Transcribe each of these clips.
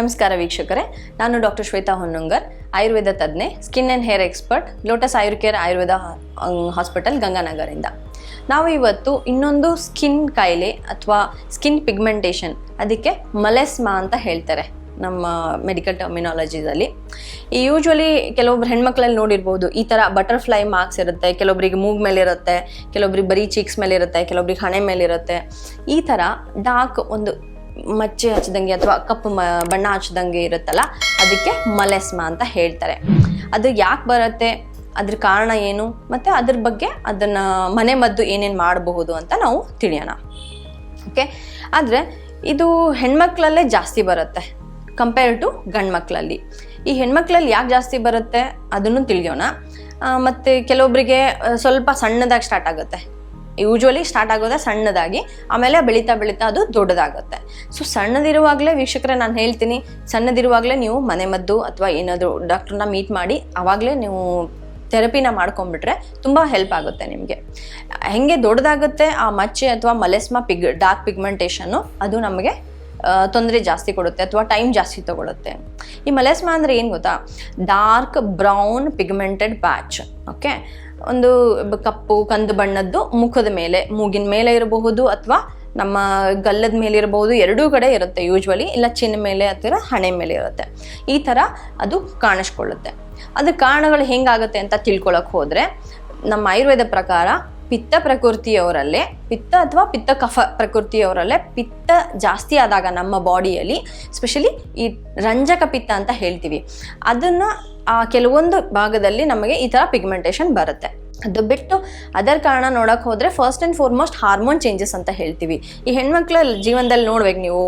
ನಮಸ್ಕಾರ ವೀಕ್ಷಕರೇ, ನಾನು doctor Shweta Honnangar, Ayurveda ತಜ್ಞೆ, skin and hair expert, Lotus Ayurcare Ayurveda hospital ಗಂಗಾನಗರಿಂದ. ನಾವು ಇವತ್ತು ಇನ್ನೊಂದು ಸ್ಕಿನ್ ಕಾಯಿಲೆ ಅಥವಾ ಸ್ಕಿನ್ ಪಿಗ್ಮೆಂಟೇಷನ್, ಅದಕ್ಕೆ ಮಲೆಸ್ಮಾ ಅಂತ ಹೇಳ್ತಾರೆ ನಮ್ಮ ಮೆಡಿಕಲ್ ಟರ್ಮಿನಾಲಜಿದಲ್ಲಿ. ಈ ಯೂಶ್ವಲಿ ಕೆಲವೊಬ್ರು ಹೆಣ್ಮಕ್ಳಲ್ಲಿ ನೋಡಿರ್ಬೋದು, ಈ ಥರ ಬಟರ್ಫ್ಲೈ ಮಾರ್ಕ್ಸ್ ಇರುತ್ತೆ, ಕೆಲವೊಬ್ರಿಗೆ ಮೂಗ್ ಮೇಲೆ ಇರುತ್ತೆ ಕೆಲವೊಬ್ರಿಗೆ ಬರೀ ಚೀಕ್ಸ್ ಮೇಲೆ ಇರುತ್ತೆ ಕೆಲವೊಬ್ರಿಗೆ ಹಣೆ ಮೇಲೆ ಇರುತ್ತೆ ಈ ಥರ ಡಾರ್ಕ್ ಒಂದು ಮಚ್ಚೆ ಹಚ್ಚಿದಂಗೆ ಅಥವಾ ಕಪ್ಪು ಮ, ಬಣ್ಣ ಹಚ್ಚಿದಂಗೆ ಇರುತ್ತಲ್ಲ, ಅದಕ್ಕೆ ಮಲೆಸ್ಮ ಅಂತ ಹೇಳ್ತಾರೆ. ಅದು ಯಾಕೆ ಬರುತ್ತೆ? ಅದ್ರ ಕಾರಣ ಏನು? ಮತ್ತು ಅದ್ರ ಬಗ್ಗೆ ಅದನ್ನು ಮನೆ ಮದ್ದು ಏನೇನು ಮಾಡಬಹುದು ಅಂತ ನಾವು ತಿಳಿಯೋಣ. ಓಕೆ ಆದರೆ ಇದು ಹೆಣ್ಮಕ್ಳಲ್ಲೇ ಜಾಸ್ತಿ ಬರುತ್ತೆ ಕಂಪೇರ್ ಟು ಗಂಡ್ಮಕ್ಳಲ್ಲಿ. ಈ ಹೆಣ್ಮಕ್ಳಲ್ಲಿ ಯಾಕೆ ಜಾಸ್ತಿ ಬರುತ್ತೆ? ಅದನ್ನು ತಿಳಿಯೋಣ. ಮತ್ತು ಕೆಲವೊಬ್ಬರಿಗೆ ಸ್ವಲ್ಪ ಸಣ್ಣದಾಗಿ ಸ್ಟಾರ್ಟ್ ಆಗುತ್ತೆ. ಯೂಶ್ವಲಿ ಸ್ಟಾರ್ಟ್ ಆಗೋದೇ ಸಣ್ಣದಾಗಿ, ಆಮೇಲೆ ಬೆಳೀತಾ ಬೆಳೀತಾ ಅದು ದೊಡ್ಡದಾಗುತ್ತೆ. ಸೊ ಸಣ್ಣದಿರುವಾಗಲೇ ವೀಕ್ಷಕರೇ ನಾನು ಹೇಳ್ತೀನಿ, ಸಣ್ಣದಿರುವಾಗಲೇ ನೀವು ಮನೆ ಮದ್ದು ಅಥವಾ ಏನಾದರೂ ಡಾಕ್ಟ್ರನ್ನ ಮೀಟ್ ಮಾಡಿ, ಆವಾಗಲೇ ನೀವು ಥೆರಪಿನ ಮಾಡ್ಕೊಂಡ್ಬಿಟ್ರೆ ತುಂಬ ಹೆಲ್ಪ್ ಆಗುತ್ತೆ ನಿಮಗೆ. ಹೆಂಗೆ ದೊಡ್ಡದಾಗುತ್ತೆ, ಆ ಮಚ್ಚೆ ಅಥವಾ ಮಲೆಸ್ಮಾ ಪಿಗ್ ಡಾರ್ಕ್ ಪಿಗ್ಮೆಂಟೇಷನ್ನು ಅದು ನಮಗೆ ತೊಂದರೆ ಜಾಸ್ತಿ ಕೊಡುತ್ತೆ ಅಥವಾ ಟೈಮ್ ಜಾಸ್ತಿ ತಗೊಳುತ್ತೆ. ಈ ಮಲೆಸ್ಮಾ ಅಂದರೆ ಏನು ಗೊತ್ತಾ? Dark brown pigmented patch okay ಒಂದು ಕಪ್ಪು ಕಂದು ಬಣ್ಣದ್ದು ಮುಖದ ಮೇಲೆ, ಮೂಗಿನ ಮೇಲೆ ಇರಬಹುದು ಅಥವಾ ನಮ್ಮ ಗಲ್ಲದ ಮೇಲೆ ಇರಬಹುದು, ಎರಡೂ ಕಡೆ ಇರುತ್ತೆ ಯೂಶ್ವಲಿ ಇಲ್ಲ ಚಿನ್ನ ಮೇಲೆ ಅಥವಾ ಹಣೆ ಮೇಲೆ ಇರುತ್ತೆ. ಈ ಥರ ಅದು ಕಾಣಿಸ್ಕೊಳ್ಳುತ್ತೆ. ಅದ್ರ ಕಾರಣಗಳು ಹೆಂಗಾಗುತ್ತೆ ಅಂತ ತಿಳ್ಕೊಳಕ್ಕೆ ಹೋದರೆ, ನಮ್ಮ ಆಯುರ್ವೇದ ಪ್ರಕಾರ ಪಿತ್ತ ಪ್ರಕೃತಿಯವರಲ್ಲೇ, ಪಿತ್ತ ಅಥವಾ ಪಿತ್ತ ಕಫ ಪ್ರಕೃತಿಯವರಲ್ಲೇ ಪಿತ್ತ ಜಾಸ್ತಿ ಆದಾಗ ನಮ್ಮ ಬಾಡಿಯಲ್ಲಿ ಸ್ಪೆಷಲಿ ಈ ರಂಜಕ ಪಿತ್ತ ಅಂತ ಹೇಳ್ತೀವಿ. ಅದನ್ನು ಆ ಕೆಲವೊಂದು ಭಾಗದಲ್ಲಿ ನಮಗೆ ಈ ಥರ ಪಿಗ್ಮೆಂಟೇಷನ್ ಬರುತ್ತೆ. ಅದು ಬಿಟ್ಟು ಅದರ ಕಾರಣ ನೋಡಕ್ಕೆ ಹೋದರೆ first and foremost hormone changes ಅಂತ ಹೇಳ್ತೀವಿ. ಈ ಹೆಣ್ಮಕ್ಳ ಜೀವನದಲ್ಲಿ ನೋಡ್ಬೇಕು ನೀವು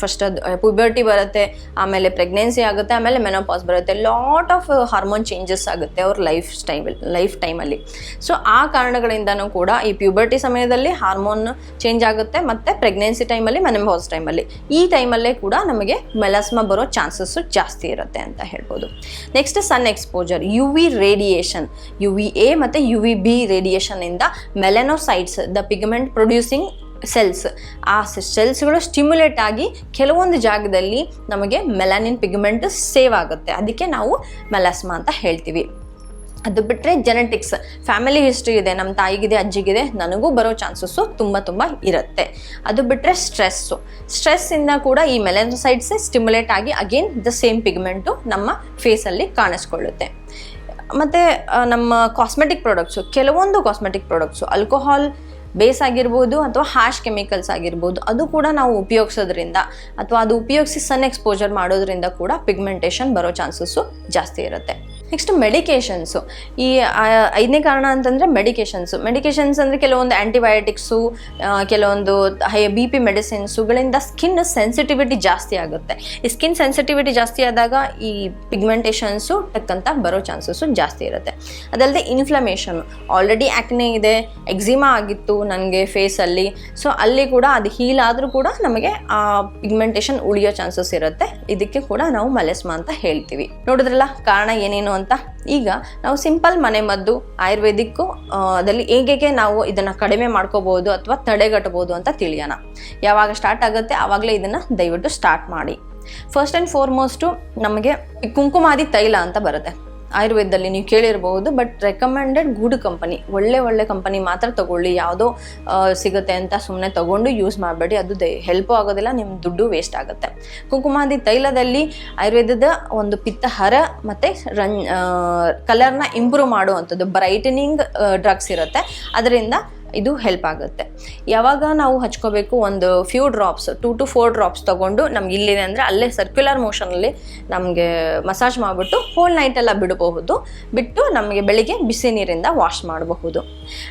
ಫಸ್ಟ್ ಪ್ಯುಬರ್ಟಿ ಬರುತ್ತೆ, ಆಮೇಲೆ ಪ್ರೆಗ್ನೆನ್ಸಿ ಆಗುತ್ತೆ, ಆಮೇಲೆ ಮೆನೋಪಾಸ್ ಬರುತ್ತೆ. ಲಾಟ್ ಆಫ್ ಹಾರ್ಮೋನ್ ಚೇಂಜಸ್ ಆಗುತ್ತೆ ಅವ್ರ ಲೈಫ್ ಸ್ಟೈಲ್ ಲೈಫ್ ಟೈಮಲ್ಲಿ ಸೊ ಆ ಕಾರಣಗಳಿಂದನೂ ಕೂಡ ಈ ಪ್ಯೂಬರ್ಟಿ ಸಮಯದಲ್ಲಿ ಹಾರ್ಮೋನ್ ಚೇಂಜ್ ಆಗುತ್ತೆ ಮತ್ತು ಪ್ರೆಗ್ನೆನ್ಸಿ ಟೈಮಲ್ಲಿ ಮೆನೋಪಾಸ್ ಟೈಮಲ್ಲಿ ಈ ಟೈಮಲ್ಲೇ ಕೂಡ ನಮಗೆ ಮೆಲಸ್ಮ ಬರೋ ಚಾನ್ಸಸ್ಸು ಜಾಸ್ತಿ ಇರುತ್ತೆ ಅಂತ ಹೇಳ್ಬೋದು. Next sun exposure U V radiation U V A ಮತ್ತು U V B ರೇಡಿಯೇಷನಿಂದ melanocytes the pigment producing cells ಆ ಸೆಲ್ಸ್ಗಳು ಸ್ಟಿಮ್ಯುಲೇಟ್ ಆಗಿ ಕೆಲವೊಂದು ಜಾಗದಲ್ಲಿ ನಮಗೆ ಮೆಲಾನಿನ್ ಪಿಗ್ಮೆಂಟ್ ಸೇವ್ ಆಗುತ್ತೆ. ಅದಕ್ಕೆ ನಾವು ಮೆಲಾಸ್ಮಾ ಅಂತ ಹೇಳ್ತೀವಿ. ಅದು ಬಿಟ್ಟರೆ ಜೆನೆಟಿಕ್ಸ್ ಫ್ಯಾಮಿಲಿ ಹಿಸ್ಟ್ರಿ ಇದೆ ನಮ್ಮ ತಾಯಿಗಿದೆ, ಅಜ್ಜಿಗಿದೆ, ನನಗೂ ಬರೋ ಚಾನ್ಸಸ್ಸು ತುಂಬ ತುಂಬ ಇರುತ್ತೆ. ಅದು ಬಿಟ್ಟರೆ ಸ್ಟ್ರೆಸ್ಸು ಸ್ಟ್ರೆಸ್ಸಿಂದ ಕೂಡ ಈ ಮೆಲೆನೋಸೈಡ್ಸೇ ಸ್ಟಿಮ್ಯುಲೇಟ್ ಆಗಿ ಅಗೇನ್ ದ ಸೇಮ್ ಪಿಗ್ಮೆಂಟು ನಮ್ಮ ಫೇಸಲ್ಲಿ ಕಾಣಿಸ್ಕೊಳ್ಳುತ್ತೆ. ಮತ್ತು ನಮ್ಮ ಕಾಸ್ಮೆಟಿಕ್ ಪ್ರಾಡಕ್ಟ್ಸು ಕೆಲವೊಂದು ಕಾಸ್ಮೆಟಿಕ್ ಪ್ರಾಡಕ್ಟ್ಸು ಆಲ್ಕೋಹಾಲ್ ಬೇಸ್ ಆಗಿರ್ಬೋದು ಅಥವಾ ಹ್ಯಾಶ್ ಕೆಮಿಕಲ್ಸ್ ಆಗಿರ್ಬೋದು, ಅದು ಕೂಡ ನಾವು ಉಪಯೋಗಿಸೋದ್ರಿಂದ ಅಥವಾ ಅದು ಉಪಯೋಗಿಸಿ ಸನ್ ಎಕ್ಸ್ಪೋಜರ್ ಮಾಡೋದ್ರಿಂದ ಕೂಡ ಪಿಗ್ಮೆಂಟೇಷನ್ ಬರೋ ಚಾನ್ಸಸ್ಸು ಜಾಸ್ತಿ ಇರುತ್ತೆ. ನೆಕ್ಸ್ಟ್ ಮೆಡಿಕೇಷನ್ಸು ಈ ಐದನೇ ಕಾರಣ ಅಂತಂದರೆ ಮೆಡಿಕೇಷನ್ಸು ಮೆಡಿಕೇಷನ್ಸ್ ಅಂದರೆ ಕೆಲವೊಂದು ಆ್ಯಂಟಿಬಯೋಟಿಕ್ಸು ಕೆಲವೊಂದು ಹೈ ಬಿ ಪಿ ಮೆಡಿಸಿನ್ಸುಗಳಿಂದ ಸ್ಕಿನ್ ಸೆನ್ಸಿಟಿವಿಟಿ ಜಾಸ್ತಿ ಆಗುತ್ತೆ. ಈ ಸ್ಕಿನ್ ಸೆನ್ಸಿಟಿವಿಟಿ ಜಾಸ್ತಿ ಆದಾಗ ಈ ಪಿಗ್ಮೆಂಟೇಷನ್ಸು ಟಕ್ಕಂತ ಬರೋ ಚಾನ್ಸಸ್ಸು ಜಾಸ್ತಿ ಇರುತ್ತೆ. ಅದಲ್ಲದೆ ಇನ್ಫ್ಲಮೇಷನ್ ಆಲ್ರೆಡಿ ಆ್ಯಕ್ನೆ ಇದೆ ಎಕ್ಸಿಮಾ ಆಗಿತ್ತು ನನಗೆ ಫೇಸಲ್ಲಿ ಸೊ ಅಲ್ಲಿ ಕೂಡ ಅದು ಹೀಲ್ ಆದರೂ ಕೂಡ ನಮಗೆ ಆ ಪಿಗ್ಮೆಂಟೇಷನ್ ಉಳಿಯೋ ಚಾನ್ಸಸ್ ಇರುತ್ತೆ. ಇದಕ್ಕೆ ಕೂಡ ನಾವು ಮಲೆಸ್ಮಾ ಅಂತ ಹೇಳ್ತೀವಿ. ನೋಡಿದ್ರಲ್ಲ, ಕಾರಣ ಏನೇನು ಅಂತ. ಈಗ ನಾವು ಸಿಂಪಲ್ ಮನೆ ಮದ್ದು, ಆಯುರ್ವೇದಿಕ್ಕು ಅದಲ್ಲಿ ಹೇಗೆ ನಾವು ಇದನ್ನು ಕಡಿಮೆ ಮಾಡ್ಕೋಬೋದು ಅಥವಾ ತಡೆಗಟ್ಟಬಹುದು ಅಂತ ತಿಳಿಯೋಣ. ಯಾವಾಗ ಸ್ಟಾರ್ಟ್ ಆಗುತ್ತೆ ಆವಾಗಲೇ ಇದನ್ನು ದಯವಿಟ್ಟು ಸ್ಟಾರ್ಟ್ ಮಾಡಿ. ಫಸ್ಟ್ ಆ್ಯಂಡ್ ಫಾರ್ಮೋಸ್ಟು ನಮಗೆ ಕುಂಕುಮಾದಿ ತೈಲ ಅಂತ ಬರುತ್ತೆ. ಆಯುರ್ವೇದದಲ್ಲಿ ನೀವು ಕೇಳಿರಬಹುದು ಬಟ್ ರೆಕಮೆಂಡೆಡ್ ಗುಡ್ ಕಂಪನಿ ಒಳ್ಳೆ ಒಳ್ಳೆ ಕಂಪನಿ ಮಾತ್ರ ತಗೊಳ್ಳಿ. ಯಾವುದೋ ಸಿಗುತ್ತೆ ಅಂತ ಸುಮ್ಮನೆ ತಗೊಂಡು ಯೂಸ್ ಮಾಡಬೇಡಿ. ಅದು ದೇ ಹೆಲ್ಪು ಆಗೋದಿಲ್ಲ ನಿಮ್ಮ ದುಡ್ಡು ವೇಸ್ಟ್ ಆಗುತ್ತೆ. ಕುಂಕುಮಾದಿ ತೈಲದಲ್ಲಿ ಆಯುರ್ವೇದದ ಒಂದು ಪಿತ್ತಹರ ಮತ್ತು ರನ್ ಕಲರ್ನ ಇಂಪ್ರೂವ್ ಮಾಡುವಂಥದ್ದು ಬ್ರೈಟನಿಂಗ್ ಡ್ರಗ್ಸ್ ಇರುತ್ತೆ. ಅದರಿಂದ ಇದು ಹೆಲ್ಪ್ ಆಗುತ್ತೆ. ಯಾವಾಗ ನಾವು ಹಚ್ಕೋಬೇಕು ಒಂದು few drops two to four drops ತೊಗೊಂಡು ನಮ್ಗೆ ಇಲ್ಲಿದೆ ಅಂದರೆ ಅಲ್ಲೇ ಸರ್ಕ್ಯುಲರ್ ಮೋಷನಲ್ಲಿ ನಮಗೆ ಮಸಾಜ್ ಮಾಡಿಬಿಟ್ಟು ಹೋಲ್ ನೈಟೆಲ್ಲ ಬಿಡಬಹುದು. ಬಿಟ್ಟು ನಮಗೆ ಬೆಳಿಗ್ಗೆ ಬಿಸಿ ನೀರಿಂದ ವಾಶ್ ಮಾಡಬಹುದು.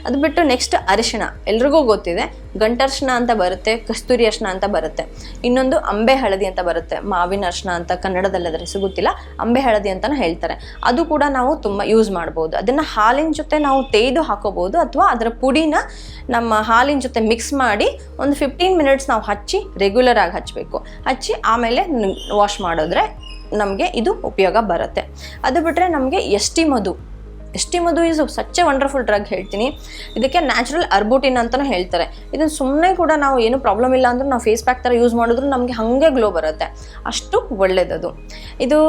ಅದು ಬಿಟ್ಟು ನೆಕ್ಸ್ಟ್ ಅರಿಶಿಣ, ಎಲ್ರಿಗೂ ಗೊತ್ತಿದೆ ಗಂಟರ್ಶಿಣ ಅಂತ ಬರುತ್ತೆ, ಕಸ್ತೂರಿ ಅರ್ಶನ ಅಂತ ಬರುತ್ತೆ. ಇನ್ನೊಂದು ಅಂಬೆ ಹಳದಿ ಅಂತ ಬರುತ್ತೆ, ಮಾವಿನ ಅರ್ಶನ ಅಂತ ಕನ್ನಡದಲ್ಲಿ ಅದರ ಸಿಗುತ್ತಿಲ್ಲ, ಅಂಬೆ ಹಳದಿ ಅಂತಲೂ ಹೇಳ್ತಾರೆ. ಅದು ಕೂಡ ನಾವು ತುಂಬ ಯೂಸ್ ಮಾಡ್ಬೋದು ಅದನ್ನು ಹಾಲಿನ ಜೊತೆ ನಾವು ತೇಯ್ದು ಹಾಕೋಬೋದು ಅಥವಾ ಅದರ ಪುಡಿನ ನಮ್ಮ ಹಾಲಿನ ಜೊತೆ ಮಿಕ್ಸ್ ಮಾಡಿ ಒಂದು ಫಿಫ್ಟೀನ್ ಮಿನಿಟ್ಸ್ ನಾವು ಹಚ್ಚಿ ರೆಗ್ಯುಲರ್ ಆಗಿ ಹಚ್ಚಬೇಕು. ಹಚ್ಚಿ ಆಮೇಲೆ ವಾಶ್ ಮಾಡಿದ್ರೆ ನಮಗೆ ಇದು ಉಪಯೋಗ ಬರುತ್ತೆ. ಅದು ಬಿಟ್ಟರೆ ನಮಗೆ ಎಷ್ಟಿ ಮಧು ಎಸ್ಟಿಮದು is such such a wonderful drug ಹೇಳ್ತೀನಿ. ಇದಕ್ಕೆ ನ್ಯಾಚುರಲ್ ಅರ್ಬುಟಿನ್ ಅಂತಲೂ ಹೇಳ್ತಾರೆ. ಇದನ್ನು ಸುಮ್ಮನೆ ಕೂಡ ನಾವು ಏನು ಪ್ರಾಬ್ಲಮ್ ಇಲ್ಲ ಅಂದರೂ ನಾವು ಫೇಸ್ ಪ್ಯಾಕ್ ಥರ ಯೂಸ್ ಮಾಡಿದ್ರು ನಮಗೆ ಹಾಗೆ ಗ್ಲೋ ಬರುತ್ತೆ. ಅಷ್ಟು ಒಳ್ಳೆಯದದು ಇದು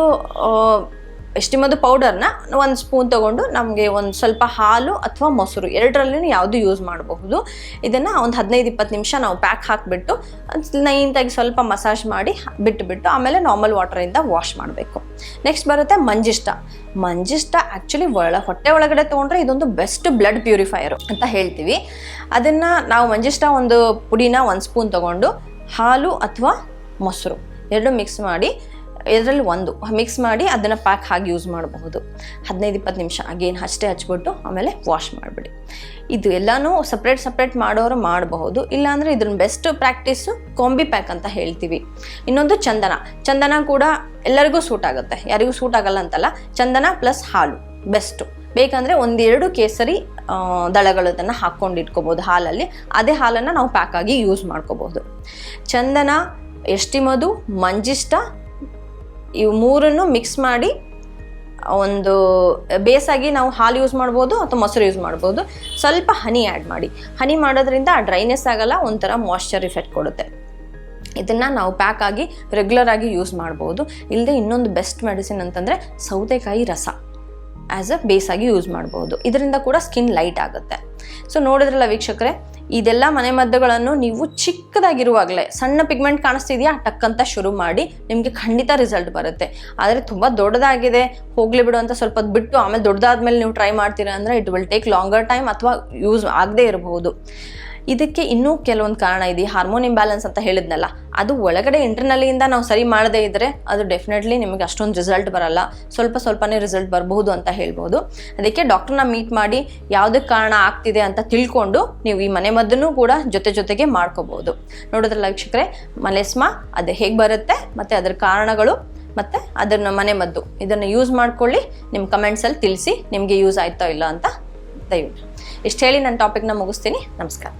ಎಸ್ಟಿಮದು ಪೌಡರ್ನ ಒಂದು ಸ್ಪೂನ್ ತೊಗೊಂಡು ನಮಗೆ ಒಂದು ಸ್ವಲ್ಪ ಹಾಲು ಅಥವಾ ಮೊಸರು ಎರಡರಲ್ಲೂ ಯಾವುದು ಯೂಸ್ ಮಾಡಬಹುದು. ಇದನ್ನು ಒಂದು ಹದಿನೈದು ಇಪ್ಪತ್ತು ನಿಮಿಷ ನಾವು ಪ್ಯಾಕ್ ಹಾಕಿಬಿಟ್ಟು ನೈಂತಾಗಿ ಸ್ವಲ್ಪ ಮಸಾಜ್ ಮಾಡಿ ಬಿಟ್ಟುಬಿಟ್ಟು ಆಮೇಲೆ ನಾರ್ಮಲ್ ವಾಟರಿಂದ ವಾಶ್ ಮಾಡಬೇಕು. ನೆಕ್ಸ್ಟ್ ಬರುತ್ತೆ ಮಂಜಿಷ್ಟ. ಮಂಜಿಷ್ಟ ಆ್ಯಕ್ಚುಲಿ ಒಳ, ಹೊಟ್ಟೆ ಒಳಗಡೆ ತೊಗೊಂಡ್ರೆ ಇದೊಂದು ಬೆಸ್ಟ್ ಬ್ಲಡ್ ಪ್ಯೂರಿಫೈಯರು ಅಂತ ಹೇಳ್ತೀವಿ. ಅದನ್ನು ನಾವು ಮಂಜಿಷ್ಟ ಒಂದು ಪುಡಿನ ಒಂದು ಸ್ಪೂನ್ ತೊಗೊಂಡು ಹಾಲು ಅಥವಾ ಮೊಸರು ಎರಡು ಮಿಕ್ಸ್ ಮಾಡಿ ಇದರಲ್ಲಿ ಒಂದು. ಮಿಕ್ಸ್ ಮಾಡಿ ಅದನ್ನು ಪ್ಯಾಕ್ ಹಾಗೆ ಯೂಸ್ ಮಾಡಬಹುದು. ಹದಿನೈದು, ಇಪ್ಪತ್ತು ನಿಮಿಷ ಅಗೇನ್ ಅಷ್ಟೇ ಹಚ್ಬಿಟ್ಟು ಆಮೇಲೆ ವಾಶ್ ಮಾಡಿಬಿಡಿ. ಇದು ಎಲ್ಲನೂ ಸಪ್ರೇಟ್ ಸಪ್ರೇಟ್ ಮಾಡೋರು ಮಾಡಬಹುದು. ಇಲ್ಲಾಂದರೆ ಇದನ್ನ ಬೆಸ್ಟ್ ಪ್ರಾಕ್ಟೀಸು ಕಾಂಬಿ ಪ್ಯಾಕ್ ಅಂತ ಹೇಳ್ತೀವಿ. ಇನ್ನೊಂದು ಚಂದನ. ಚಂದನ ಕೂಡ ಎಲ್ಲರಿಗೂ ಸೂಟ್ ಆಗುತ್ತೆ. ಯಾರಿಗೂ ಸೂಟ್ ಆಗಲ್ಲ ಅಂತಲ್ಲ, ಚಂದನ ಪ್ಲಸ್ ಹಾಲು. ಬೆಸ್ಟು ಬೇಕಂದರೆ ಒಂದೆರಡು ಕೇಸರಿ ದಳಗಳನ್ನ ಹಾಕ್ಕೊಂಡು ಇಟ್ಕೋಬೋದು ಹಾಲಲ್ಲಿ. ಅದೇ ಹಾಲನ್ನು ನಾವು ಪ್ಯಾಕ್ ಆಗಿ ಯೂಸ್ ಮಾಡ್ಕೋಬೋದು ಚಂದನ ಎಷ್ಟಿಮದು? ಮಂಜಿಷ್ಟ ಇವು ಮೂರನ್ನು ಮಿಕ್ಸ್ ಮಾಡಿ, ಒಂದು ಬೇಸಾಗಿ ನಾವು ಹಾಲು ಯೂಸ್ ಮಾಡ್ಬೋದು ಅಥವಾ ಮೊಸರು ಯೂಸ್ ಮಾಡ್ಬೋದು. ಸ್ವಲ್ಪ ಹನಿ ಆ್ಯಡ್ ಮಾಡಿ. ಹನಿ ಮಾಡೋದ್ರಿಂದ ಆ ಡ್ರೈನೆಸ್ ಆಗಲ್ಲ, ಒಂಥರ ಮಾಯ್ಶ್ಚರ್ ಇಫೆಕ್ಟ್ ಕೊಡುತ್ತೆ. ಇದನ್ನು ನಾವು ಪ್ಯಾಕ್ ಆಗಿ ರೆಗ್ಯುಲರ್ ಆಗಿ ಯೂಸ್ ಮಾಡ್ಬೋದು. ಇಲ್ಲದೆ ಇನ್ನೊಂದು ಬೆಸ್ಟ್ ಮೆಡಿಸಿನ್ ಅಂತಂದರೆ ಸೌತೆಕಾಯಿ ರಸ ಆ್ಯಸ್ ಅ ಬೇಸಾಗಿ ಯೂಸ್ ಮಾಡ್ಬೋದು. ಇದರಿಂದ ಕೂಡ ಸ್ಕಿನ್ ಲೈಟ್ ಆಗುತ್ತೆ. ಸೊ ನೋಡಿದ್ರಲ್ಲ ವೀಕ್ಷಕರೇ ಇದೆಲ್ಲ ಮನೆಮದ್ದುಗಳನ್ನು ನೀವು ಚಿಕ್ಕದಾಗಿರುವಾಗಲೇ, ಸಣ್ಣ ಪಿಗ್ಮೆಂಟ್ ಕಾಣಿಸ್ತಿದೆಯಾ? ಟಕ್ ಅಂತ ಶುರು ಮಾಡಿ ನಿಮಗೆ ಖಂಡಿತ ರಿಸಲ್ಟ್ ಬರುತ್ತೆ. ಆದರೆ ತುಂಬ ದೊಡ್ಡದಾಗಿದೆ, ಹೋಗ್ಲಿ ಬಿಡು ಅಂತ ಸ್ವಲ್ಪ ಬಿಟ್ಟು ಆಮೇಲೆ ದೊಡ್ಡದಾದ್ಮೇಲೆ ನೀವು ಟ್ರೈ ಮಾಡ್ತೀರಾ ಅಂದರೆ it will take longer time ಅಥವಾ ಯೂಸ್ ಆಗದೇ ಇರಬಹುದು. ಇದಕ್ಕೆ ಇನ್ನೂ ಕೆಲವೊಂದು ಕಾರಣ ಇದೆ. ಹಾರ್ಮೋನ್ ಇಂಬ್ಯಾಲೆನ್ಸ್ ಅಂತ ಹೇಳಿದ್ನಲ್ಲ, ಅದು ಒಳಗಡೆ ಇಂಟರ್ನಲಿಯಿಂದ ನಾವು ಸರಿ ಮಾಡದೇ ಇದ್ದರೆ ಅದು ಡೆಫಿನೆಟ್ಲಿ ನಿಮಗೆ ಅಷ್ಟೊಂದು ರಿಸಲ್ಟ್ ಬರಲ್ಲ. ಸ್ವಲ್ಪ ಸ್ವಲ್ಪನೇ ರಿಸಲ್ಟ್ ಬರಬಹುದು ಅಂತ ಹೇಳ್ಬೋದು. ಅದಕ್ಕೆ ಡಾಕ್ಟರ್ನ ಮೀಟ್ ಮಾಡಿ ಯಾವುದಕ್ಕೆ ಕಾರಣ ಆಗ್ತಿದೆ ಅಂತ ತಿಳ್ಕೊಂಡು ನೀವು ಈ ಮನೆ ಮದ್ದನ್ನು ಕೂಡ ಜೊತೆ ಜೊತೆಗೆ ಮಾಡ್ಕೋಬಹುದು ನೋಡಿದ್ರಲ್ಲ ವೀಕ್ಷಕರೇ, ಮಲೆಸ್ಮಾ, ಅದು ಹೇಗೆ ಬರುತ್ತೆ ಮತ್ತು ಅದರ ಕಾರಣಗಳು ಮತ್ತು ಅದನ್ನು ಮನೆ ಮದ್ದು ಇದನ್ನು ಯೂಸ್ ಮಾಡ್ಕೊಳ್ಳಿ ನಿಮ್ಮ ಕಮೆಂಟ್ಸಲ್ಲಿ ತಿಳಿಸಿ ನಿಮಗೆ ಯೂಸ್ ಆಯ್ತೋ ಇಲ್ಲ ಅಂತ ದಯವಿಟ್ಟು. ಇಷ್ಟು ಹೇಳಿ ನನ್ನ ಟಾಪಿಕ್ನ ಮುಗಿಸ್ತೀನಿ. ನಮಸ್ಕಾರ.